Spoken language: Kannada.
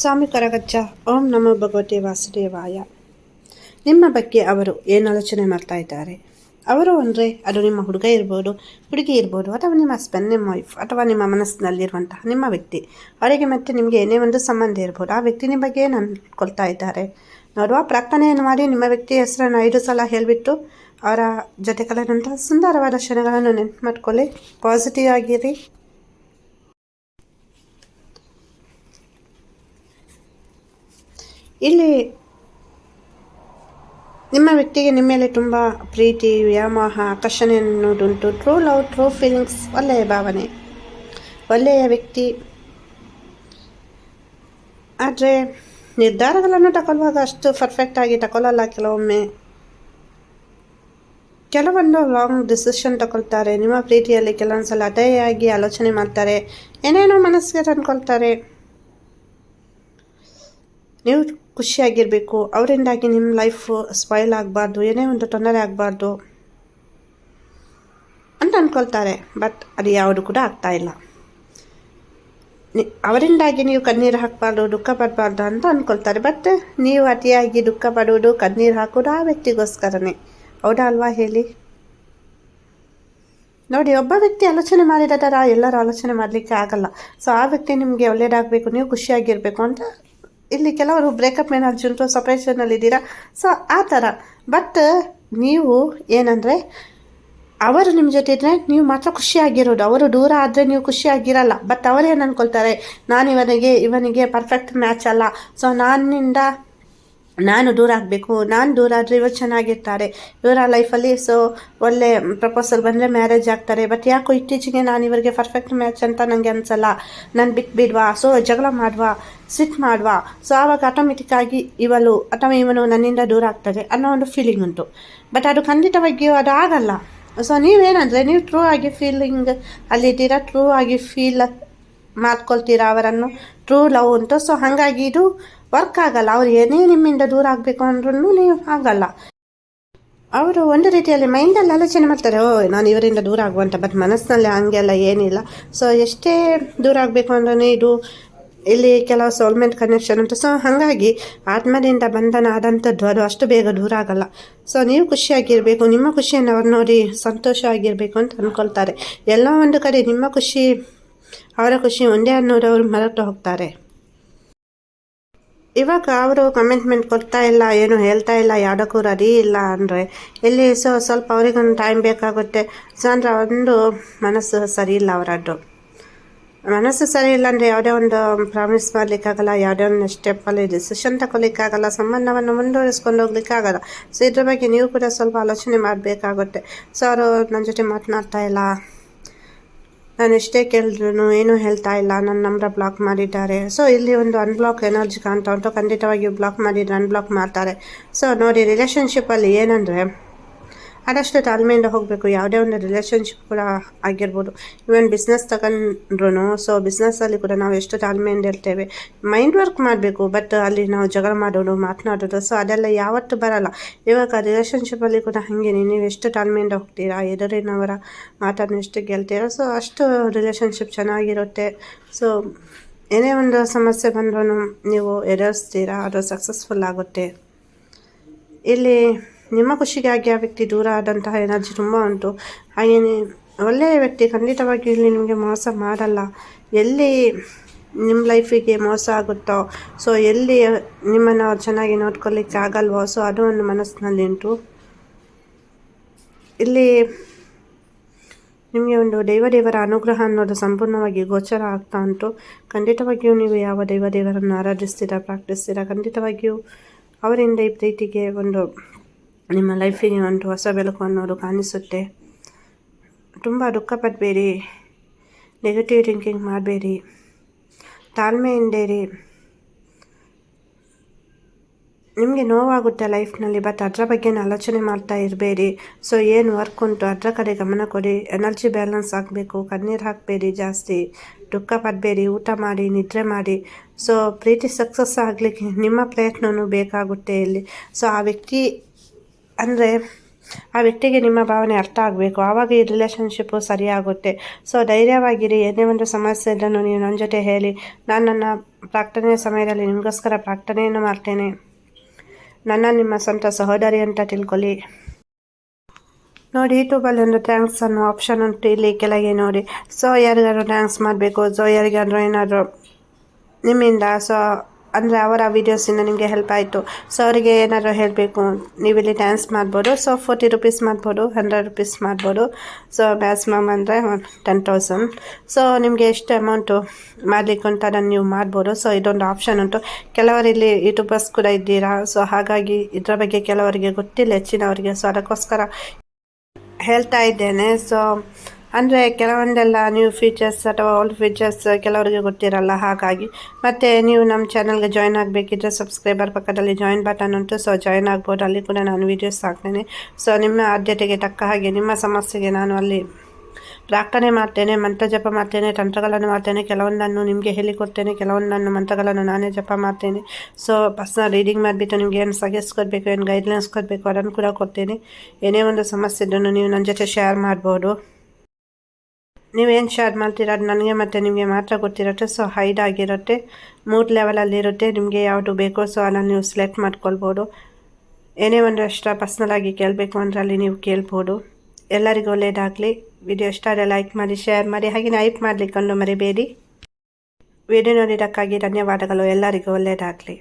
ಸ್ವಾಮಿ ಕರಗಜ್ಜ ಓಂ ನಮ ಭಗವತಿ ವಾಸುದೇವಾಯ. ನಿಮ್ಮ ಬಗ್ಗೆ ಅವರು ಏನು ಆಲೋಚನೆ ಮಾಡ್ತಾ ಇದ್ದಾರೆ? ಅವರು ಅಂದರೆ ಅದು ನಿಮ್ಮ ಹುಡುಗ ಇರ್ಬೋದು, ಹುಡುಗಿ ಇರ್ಬೋದು, ಅಥವಾ ನಿಮ್ಮ ಹಸ್ಬೆಂಡ್ ನಿಮ್ಮ ವೈಫ್ ಅಥವಾ ನಿಮ್ಮ ಮನಸ್ಸಿನಲ್ಲಿರುವಂತಹ ನಿಮ್ಮ ವ್ಯಕ್ತಿ. ಅವರಿಗೆ ಮತ್ತೆ ನಿಮಗೆ ಏನೇ ಒಂದು ಸಂಬಂಧ ಇರ್ಬೋದು, ಆ ವ್ಯಕ್ತಿ ನಿಮ್ಮ ಬಗ್ಗೆ ಏನು ಅಂದ್ಕೊಳ್ತಾ ಇದ್ದಾರೆ? ನೋಡುವ, ಪ್ರಾರ್ಥನೆಯನ್ನು ಮಾಡಿ ನಿಮ್ಮ ವ್ಯಕ್ತಿಯ ಹೆಸರನ್ನು ಐದು ಸಲ ಹೇಳಿಬಿಟ್ಟು ಅವರ ಜೊತೆ ಕಳೆದಂತಹ ಸುಂದರವಾದ ಕ್ಷಣಗಳನ್ನು ನೆನ್ಪು ಮಾಡ್ಕೊಳ್ಳಿ. ಪಾಸಿಟಿವ್ ಆಗಿರಿ. ಇಲ್ಲಿ ನಿಮ್ಮ ವ್ಯಕ್ತಿಗೆ ನಿಮ್ಮ ಮೇಲೆ ತುಂಬ ಪ್ರೀತಿ, ವ್ಯಾಮೋಹ, ಆಕರ್ಷಣೆ ಅನ್ನೋದುಂಟು. ಟ್ರೂ ಲವ್ ಟ್ರೂ ಫೀಲಿಂಗ್ಸ್ ಒಳ್ಳೆಯ ಭಾವನೆ. ಒಳ್ಳೆಯ ವ್ಯಕ್ತಿ. ಆದರೆ ನಿರ್ಧಾರಗಳನ್ನು ತಗೊಳ್ಳುವಾಗ ಅಷ್ಟು ಪರ್ಫೆಕ್ಟಾಗಿ ತಗೊಳ್ಳಲ್ಲ ಕೆಲವೊಮ್ಮೆ. ಕೆಲವೊಂದು ಲಾಂಗ್ ಡಿಸಿಷನ್ ತಗೊಳ್ತಾರೆ. ನಿಮ್ಮ ಪ್ರೀತಿಯಲ್ಲಿ ಕೆಲವೊಂದು ಸಲ ಅಟೆಯಾಗಿ ಆಲೋಚನೆ ಮಾಡ್ತಾರೆ. ಏನೇನೋ ಮನಸ್ಸಿಗೆ ತಂದ್ಕೊಳ್ತಾರೆ. ನೀವು ಖುಷಿಯಾಗಿರಬೇಕು. ಅವರಿಂದಾಗಿ ನಿಮ್ಮ ಲೈಫು ಸ್ಪಾಯ್ಲ್ ಆಗಬಾರ್ದು, ಏನೇ ಒಂದು ತೊಂದರೆ ಆಗಬಾರ್ದು ಅಂತ ಅಂದ್ಕೊಳ್ತಾರೆ ಬಟ್ ಅದು ಯಾವುದು ಕೂಡ ಆಗ್ತಾಯಿಲ್ಲ ಅವರಿಂದಾಗಿ ನೀವು ಕಣ್ಣೀರು ಹಾಕಬಾರ್ದು, ದುಃಖ ಪಡಬಾರ್ದು ಅಂತ ಅಂದ್ಕೊಳ್ತಾರೆ ಬಟ್ ನೀವು ಅತಿಯಾಗಿ ದುಃಖ ಪಡುವುದು ಕಣ್ಣೀರು ಹಾಕೋದು ಆ ವ್ಯಕ್ತಿಗೋಸ್ಕರನೇ. ಹೌದಾ ಅಲ್ವಾ ಹೇಳಿ? ನೋಡಿ, ಒಬ್ಬ ವ್ಯಕ್ತಿ ಆಲೋಚನೆ ಮಾಡಿದ ಥರ ಎಲ್ಲರೂ ಆಲೋಚನೆ ಮಾಡಲಿಕ್ಕೆ ಆಗಲ್ಲ. ಸೊ ಆ ವ್ಯಕ್ತಿ ನಿಮಗೆ ಒಳ್ಳೆಯದಾಗಬೇಕು ನೀವು ಖುಷಿಯಾಗಿರಬೇಕು ಅಂತ ಇಲ್ಲಿ ಕೆಲವರು ಬ್ರೇಕಪ್ ಎನರ್ಜಿ ಉಂಟು ಸಪ್ರೇಷನಲ್ಲಿದ್ದೀರಾ ಸೊ ಆ ಥರ. ಬಟ್ ನೀವು ಏನಂದರೆ, ಅವರು ನಿಮ್ಮ ಜೊತೆ ಇದ್ದರೆ ನೀವು ಮಾತ್ರ ಖುಷಿಯಾಗಿರೋದು. ಅವರು ದೂರ ಆದರೆ ನೀವು ಖುಷಿಯಾಗಿರಲ್ಲ. ಬಟ್ ಅವರೇನು ಅಂದ್ಕೊಳ್ತಾರೆ ನಾನು ಇವನಿಗೆ ಇವನಿಗೆ ಪರ್ಫೆಕ್ಟ್ ಮ್ಯಾಚ್ ಅಲ್ಲ. ಸೊ ನಾನಿಂದ ನಾನು ದೂರ ಆಗಬೇಕು. ನಾನು ದೂರ ಆದರೆ ಇವರು ಚೆನ್ನಾಗಿರ್ತಾರೆ. ಇವರ ಲೈಫಲ್ಲಿ ಸೊ ಒಳ್ಳೆ ಪ್ರಪೋಸಲ್ ಬಂದರೆ ಮ್ಯಾರೇಜ್ ಆಗ್ತಾರೆ. ಬಟ್ ಯಾಕೋ ಇತ್ತೀಚೆಗೆ ನಾನು ಇವರಿಗೆ ಪರ್ಫೆಕ್ಟ್ ಮ್ಯಾಚ್ ಅಂತ ನನಗೆ ಅನಿಸಲ್ಲ. ನಾನು ಬಿಟ್ಟು ಬಿಡ್ವಾ ಸೊ ಜಗಳ ಮಾಡುವ? ಸಿಟ್ ಮಾಡುವ. ಸೊ ಆವಾಗ ಆಟೋಮೆಟಿಕ್ಕಾಗಿ ಇವಳು, ಅಥವಾ ಇವನು ನನ್ನಿಂದ ದೂರ ಆಗ್ತದೆ ಅನ್ನೋ ಒಂದು ಫೀಲಿಂಗ್ ಉಂಟು. ಬಟ್ ಅದು ಖಂಡಿತವಾಗಿಯೂ ಅದು ಆಗಲ್ಲ. ಸೊ ನೀವೇನಂದರೆ, ನೀವು ಟ್ರೂ ಆಗಿ ಫೀಲಿಂಗ್ ಅಲ್ಲಿದ್ದೀರಾ ಟ್ರೂ ಆಗಿ ಫೀಲ್ ಮಾಡ್ಕೊಳ್ತೀರಾ ಅವರನ್ನು? ಟ್ರೂ ಲವ್ ಉಂಟು. ಸೊ ಹಾಗಾಗಿ ಇದು ವರ್ಕ್ ಆಗಲ್ಲ. ಅವ್ರು ಏನೇ ನಿಮ್ಮಿಂದ ದೂರ ಆಗಬೇಕು ಅಂದ್ರೂ ನೀವು ಆಗಲ್ಲ. ಅವರು ಒಂದು ರೀತಿಯಲ್ಲಿ ಮೈಂಡಲ್ಲಿ ಆಲೋಚನೆ ಮಾಡ್ತಾರೆ, ಓ, ನಾನು ಇವರಿಂದ ದೂರ ಆಗುವಂತ ಬಟ್ ಮನಸ್ಸಿನಲ್ಲಿ ಹಂಗೆಲ್ಲ ಏನಿಲ್ಲ. ಸೊ ಎಷ್ಟೇ ದೂರ ಆಗಬೇಕು ಅಂದ್ರೂ ಇದು ಇಲ್ಲಿ ಕೆಲವು ಸೋಲ್ಮೆಂಟ್ ಕನೆಕ್ಷನ್ ಉಂಟು. ಸೊ ಹಾಗಾಗಿ ಆತ್ಮದಿಂದ ಬಂಧನ ಆದಂಥದ್ದು ಅದು ಅಷ್ಟು ಬೇಗ ದೂರ ಆಗಲ್ಲ. ಸೊ ನೀವು ಖುಷಿಯಾಗಿರಬೇಕು. ನಿಮ್ಮ ಖುಷಿಯನ್ನು ಅವ್ರು ನೋಡಿ ಸಂತೋಷವಾಗಿರಬೇಕು ಅಂತ ಅಂದ್ಕೊಳ್ತಾರೆ. ಎಲ್ಲ ಒಂದು ಕಡೆ ನಿಮ್ಮ ಖುಷಿ, ಅವರ ಖುಷಿ ಒಂದೇ ಅನ್ನೋರು ಅವರು ಮರೆತು ಹೋಗ್ತಾರೆ. ಇವಾಗ ಅವರು ಕಮಿಟ್ಮೆಂಟ್ ಕೊಡ್ತಾ ಇಲ್ಲ, ಏನು ಹೇಳ್ತಾ ಇಲ್ಲ, ಯಾವುದಕ್ಕೂ ರೀ ಇಲ್ಲ ಅಂದರೆ. ಇಲ್ಲಿ ಸೊ ಸ್ವಲ್ಪ ಅವರಿಗೊಂದು ಟೈಮ್ ಬೇಕಾಗುತ್ತೆ. ಸೊ ಅಂದರೆ ಒಂದು ಮನಸ್ಸು ಸರಿ ಇಲ್ಲ ಅವರದ್ದು. ಮನಸ್ಸು ಸರಿ ಇಲ್ಲ ಅಂದರೆ ಯಾವುದೇ ಒಂದು ಪ್ರಾಮಿಸ್ ಮಾಡಲಿಕ್ಕಾಗಲ್ಲ, ಯಾವುದೇ ಒಂದು ಸ್ಟೆಪ್ಪಲ್ಲಿ ಡಿಸಿಷನ್ ತಗೊಳ್ಲಿಕ್ಕಾಗಲ್ಲ, ಸಂಬಂಧವನ್ನು ಮುಂದುವರಿಸ್ಕೊಂಡು ಹೋಗ್ಲಿಕ್ಕಾಗಲ್ಲ. ಸೊ ಇದ್ರ ಬಗ್ಗೆ ನೀವು ಕೂಡ ಸ್ವಲ್ಪ ಆಲೋಚನೆ ಮಾಡಬೇಕಾಗುತ್ತೆ. ಸೊ ಅವರು ನನ್ನ ಜೊತೆ ಮಾತನಾಡ್ತಾ ಇಲ್ಲ. ನಾನು ಎಷ್ಟೇ ಕೇಳಿದ್ರು ಏನೂ ಹೇಳ್ತಾ ಇಲ್ಲ. ನನ್ನ ನಂಬರ್ ಬ್ಲಾಕ್ ಮಾಡಿದ್ದಾರೆ. ಸೊ ಇಲ್ಲಿ ಒಂದು ಅನ್ಬ್ಲಾಕ್ ಎನರ್ಜಿ ಕಾಣ್ತಾ ಉಂಟು. ಖಂಡಿತವಾಗಿಯೂ ಬ್ಲಾಕ್ ಮಾಡಿದ್ರೆ ಅನ್ಬ್ಲಾಕ್ ಮಾಡ್ತಾರೆ. ಸೊ ನೋಡಿ ರಿಲೇಷನ್ಶಿಪ್ಪಲ್ಲಿ ಏನಂದರೆ ಆದಷ್ಟು ತಾಳ್ಮೆಯಿಂದ ಹೋಗಬೇಕು. ಯಾವುದೇ ಒಂದು ರಿಲೇಷನ್ಶಿಪ್ ಕೂಡ ಆಗಿರ್ಬೋದು. ಇವನ್ ಬಿಸ್ನೆಸ್ ತಗೊಂಡ್ರು ಸೊ ಬಿಸ್ನೆಸ್ಸಲ್ಲಿ ಕೂಡ ನಾವು ಎಷ್ಟು ತಾಳ್ಮೆಯಿಂದ ಇರ್ತೇವೆ. ಮೈಂಡ್ ವರ್ಕ್ ಮಾಡಬೇಕು ಬಟ್ ಅಲ್ಲಿ ನಾವು ಜಗಳ ಮಾಡೋದು, ಮಾತನಾಡೋದು ಸೊ ಅದೆಲ್ಲ ಯಾವತ್ತೂ ಬರಲ್ಲ. ಇವಾಗ ರಿಲೇಷನ್ಶಿಪ್ಪಲ್ಲಿ ಕೂಡ ಹಾಗೆ ನೀವು ಎಷ್ಟು ತಾಳ್ಮೆಯಿಂದ ಹೋಗ್ತೀರಾ? ಎದುರಿನವರ ಮಾತನ್ನು ಎಷ್ಟು ಗೆಲ್ತೀರಾ ಸೊ ಅಷ್ಟು ರಿಲೇಷನ್ಶಿಪ್ ಚೆನ್ನಾಗಿರುತ್ತೆ. ಸೊ ಏನೇ ಒಂದು ಸಮಸ್ಯೆ ಬಂದ್ರೂ ನೀವು ಎದುರಿಸ್ತೀರಾ? ಅದು ಸಕ್ಸಸ್ಫುಲ್ ಆಗುತ್ತೆ. ಇಲ್ಲಿ ನಿಮ್ಮ ಖುಷಿಗಾಗಿ ಆ ವ್ಯಕ್ತಿ ದೂರ ಆದಂತಹ ಎನರ್ಜಿ ತುಂಬ ಉಂಟು. ಹಾಗೆಯೇ ಒಳ್ಳೆಯ ವ್ಯಕ್ತಿ ಖಂಡಿತವಾಗಿ ಇಲ್ಲಿ ನಿಮಗೆ ಮೋಸ ಮಾಡಲ್ಲ. ಎಲ್ಲಿ ನಿಮ್ಮ ಲೈಫಿಗೆ ಮೋಸ ಆಗುತ್ತೋ, ಸೊ ಎಲ್ಲಿ ನಿಮ್ಮನ್ನು ಅವ್ರು ಚೆನ್ನಾಗಿ ನೋಡ್ಕೊಳ್ಳಿಕ್ಕೆ ಆಗಲ್ವೋ, ಸೊ ಅದು ಒಂದು ಮನಸ್ಸಿನಲ್ಲಿ ಉಂಟು. ಇಲ್ಲಿ ನಿಮಗೆ ಒಂದು ದೈವ ದೇವರ ಅನುಗ್ರಹ ಅನ್ನೋದು ಸಂಪೂರ್ಣವಾಗಿ ಗೋಚರ ಆಗ್ತಾ ಉಂಟು. ಖಂಡಿತವಾಗಿಯೂ ನೀವು ಯಾವ ದೈವ ದೇವರನ್ನು ಆರಾಧಿಸ್ತೀರಾ, ಪ್ರಾರ್ಥಿಸ್ತೀರಾ, ಖಂಡಿತವಾಗಿಯೂ ಅವರಿಂದ ಈ ಪ್ರೀತಿಗೆ ಒಂದು ನಿಮ್ಮ ಲೈಫಿಗೆ ಒಂದು ಹೊಸ ಬೆಳಕು ಅನ್ನೋದು ಕಾಣಿಸುತ್ತೆ. ತುಂಬ ದುಃಖ ಪಡಬೇಡಿ. ನೆಗೆಟಿವ್ ಥಿಂಕಿಂಗ್ ಮಾಡಬೇಡಿ. ತಾಳ್ಮೆಯಿಂದೇರಿ. ನಿಮಗೆ ನೋವಾಗುತ್ತೆ ಲೈಫ್ನಲ್ಲಿ, ಬಟ್ ಅದರ ಬಗ್ಗೆ ಆಲೋಚನೆ ಮಾಡ್ತಾ ಇರಬೇಡಿ. ಸೊ ಏನು ವರ್ಕ್ ಉಂಟು ಅದರ ಕಡೆ ಗಮನ ಕೊಡಿ. ಎನರ್ಜಿ ಬ್ಯಾಲೆನ್ಸ್ ಆಗಬೇಕು, ಕಣ್ಣೀರು ಹಾಕಬೇಡಿ ಜಾಸ್ತಿ. ದುಃಖ ಪಡಬೇಡಿ, ಊಟ ಮಾಡಿ, ನಿದ್ರೆ ಮಾಡಿ. ಸೊ ಪ್ರೀತಿ ಸಕ್ಸಸ್ ಆಗಲಿಕ್ಕೆ ನಿಮ್ಮ ಪ್ರಯತ್ನವೂ ಬೇಕಾಗುತ್ತೆ ಇಲ್ಲಿ. ಸೊ ಆ ವ್ಯಕ್ತಿ ಅಂದರೆ ಆ ವ್ಯಕ್ತಿಗೆ ನಿಮ್ಮ ಭಾವನೆ ಅರ್ಥ ಆಗಬೇಕು. ಆವಾಗ ಈ ರಿಲೇಷನ್ಶಿಪ್ಪು ಸರಿಯಾಗುತ್ತೆ. ಸೊ ಧೈರ್ಯವಾಗಿರಿ. ಏನೇ ಒಂದು ಸಮಸ್ಯೆ ಇದನ್ನು ನೀವು ನನ್ನ ಜೊತೆ ಹೇಳಿ. ನಾನು ನನ್ನ ಪ್ರಾರ್ಥನೆಯ ಸಮಯದಲ್ಲಿ ನಿಮಗೋಸ್ಕರ ಪ್ರಾರ್ಥನೆಯನ್ನು ಮಾಡ್ತೇನೆ. ನನ್ನ, ನಿಮ್ಮ ಸ್ವಂತ ಸಹೋದರಿ ಅಂತ ತಿಳ್ಕೊಳ್ಳಿ. ನೋಡಿ ಯೂಟ್ಯೂಬಲ್ಲಿ ಒಂದು ಥ್ಯಾಂಕ್ಸ್ ಅನ್ನೋ ಆಪ್ಷನ್ ಉಂಟು ಇಲ್ಲಿ ಕೆಳಗೆ ನೋಡಿ. ಸೊ ಯಾರಿಗಾದ್ರು ಥ್ಯಾಂಕ್ಸ್ ಮಾಡಬೇಕು. ಸೊ ಯಾರಿಗಾದ್ರೂ ಏನಾದರೂ ನಿಮ್ಮಿಂದ ಸೊ ಅಂದರೆ ಅವರ ವೀಡಿಯೋಸಿಂದ ನಿಮಗೆ ಹೆಲ್ಪ್ ಆಯಿತು. ಸೊ ಅವರಿಗೆ ಏನಾದರೂ ಹೇಳಬೇಕು, ನೀವಿಲ್ಲಿ ಡ್ಯಾನ್ಸ್ ಮಾಡ್ಬೋದು. ಸೊ ಫೋರ್ಟಿ ರುಪೀಸ್ ಮಾಡ್ಬೋದು ಹಂಡ್ರೆಡ್ ರುಪೀಸ್ ಮಾಡ್ಬೋದು. ಸೊ ಮ್ಯಾಕ್ಸಿಮಮ್ ಅಂದರೆ ಟೆನ್ ತೌಸಂಡ್ ಸೊ ನಿಮಗೆ ಎಷ್ಟು ಅಮೌಂಟು ಮಾಡಲಿಕ್ಕೆ ಅಂತ ಅದನ್ನು ನೀವು ಮಾಡ್ಬೋದು. ಸೊ ಇದೊಂದು ಆಪ್ಷನ್ ಉಂಟು. ಕೆಲವರಿಲ್ಲಿ ಯೂಟ್ಯೂಬರ್ಸ್ ಕೂಡ ಇದ್ದೀರಾ? ಸೊ ಹಾಗಾಗಿ ಇದರ ಬಗ್ಗೆ ಕೆಲವರಿಗೆ ಗೊತ್ತಿಲ್ಲ, ಹೆಚ್ಚಿನವರಿಗೆ. ಸೊ ಅದಕ್ಕೋಸ್ಕರ ಹೇಳ್ತಾ ಇದ್ದೇನೆ. ಸೊ ಅಂದರೆ ಕೆಲವೊಂದೆಲ್ಲ ನ್ಯೂ ಫೀಚರ್ಸ್ ಅಥವಾ ಓಲ್ಡ್ ಫೀಚರ್ಸ್ ಕೆಲವರಿಗೆ ಗೊತ್ತಿರಲ್ಲ, ಹಾಗಾಗಿ. ಮತ್ತು ನೀವು ನಮ್ಮ ಚಾನಲ್ಗೆ ಜಾಯ್ನ್ ಆಗಬೇಕಿದ್ರೆ ಸಬ್ಸ್ಕ್ರೈಬರ್ ಪಕ್ಕದಲ್ಲಿ ಜಾಯಿನ್ ಬಟನ್ ಉಂಟು. ಸೊ ಜಾಯ್ನ್ ಆಗ್ಬೋದು. ಅಲ್ಲಿ ಕೂಡ ನಾನು ವೀಡಿಯೋಸ್ ಹಾಕ್ತೇನೆ. ಸೊ ನಿಮ್ಮ ಆದ್ಯತೆಗೆ ತಕ್ಕ ಹಾಗೆ ನಿಮ್ಮ ಸಮಸ್ಯೆಗೆ ನಾನು ಅಲ್ಲಿ ಪ್ರಾರ್ಥನೆ ಮಾಡ್ತೇನೆ, ಮಂತ್ರ ಜಪ ಮಾಡ್ತೇನೆ, ತಂತ್ರಗಳನ್ನು ಮಾಡ್ತೇನೆ. ಕೆಲವೊಂದನ್ನು ನಿಮಗೆ ಹೇಳಿಕೊಡ್ತೇನೆ, ಕೆಲವೊಂದನ್ನು ಮಂತ್ರಗಳನ್ನು ನಾನೇ ಜಪ ಮಾಡ್ತೇನೆ. ಸೊ ಪರ್ಸ್ನಲ್ ರೀಡಿಂಗ್ ಮಾಡಿಬಿಟ್ಟು ನಿಮಗೆ ಏನು ಸಜೆಸ್ಟ್ ಕೊಡಬೇಕು, ಏನು ಗೈಡ್ಲೈನ್ಸ್ ಕೊಡಬೇಕು ಅದನ್ನು ಕೂಡ ಕೊಡ್ತೇನೆ. ಏನೇ ಒಂದು ಸಮಸ್ಯೆ ಇದ್ದನ್ನು ನೀವು ನನ್ನ ಜೊತೆ ಶೇರ್ ಮಾಡ್ಬೋದು. ನೀವೇನು ಶೇರ್ ಮಾಡ್ತೀರ ಅದು ನನಗೆ ಮತ್ತು ನಿಮಗೆ ಮಾತ್ರ ಗೊತ್ತಿರುತ್ತೆ ಸೊ ಹೈಡ್ ಆಗಿರುತ್ತೆ. ಮೂರು ಲೆವೆಲಲ್ಲಿ ಇರುತ್ತೆ, ನಿಮಗೆ ಯಾವುದು ಬೇಕೋ ಸೊ ಅದನ್ನು ನೀವು ಸೆಲೆಕ್ಟ್ ಮಾಡ್ಕೊಳ್ಬೋದು. ಏನೇ ಒಂದು ಅಷ್ಟ ಪರ್ಸ್ನಲಾಗಿ ಕೇಳಬೇಕು ಅಂದರೆ ಅಲ್ಲಿ ನೀವು ಕೇಳ್ಬೋದು. ಎಲ್ಲರಿಗೂ ಒಳ್ಳೆಯದಾಗಲಿ ವಿಡಿಯೋ ಇಷ್ಟ ಆದರೆ ಲೈಕ್ ಮಾಡಿ ಶೇರ್ ಮಾಡಿ ಹಾಗೆ ಹೈಪ್ ಮಾಡಲಿಕ್ಕೊಂಡು ಮರಿಬೇಡಿ. ವಿಡಿಯೋ ನೋಡಿದ್ದಕ್ಕಾಗಿ ಧನ್ಯವಾದಗಳು. ಎಲ್ಲರಿಗೂ ಒಳ್ಳೆಯದಾಗಲಿ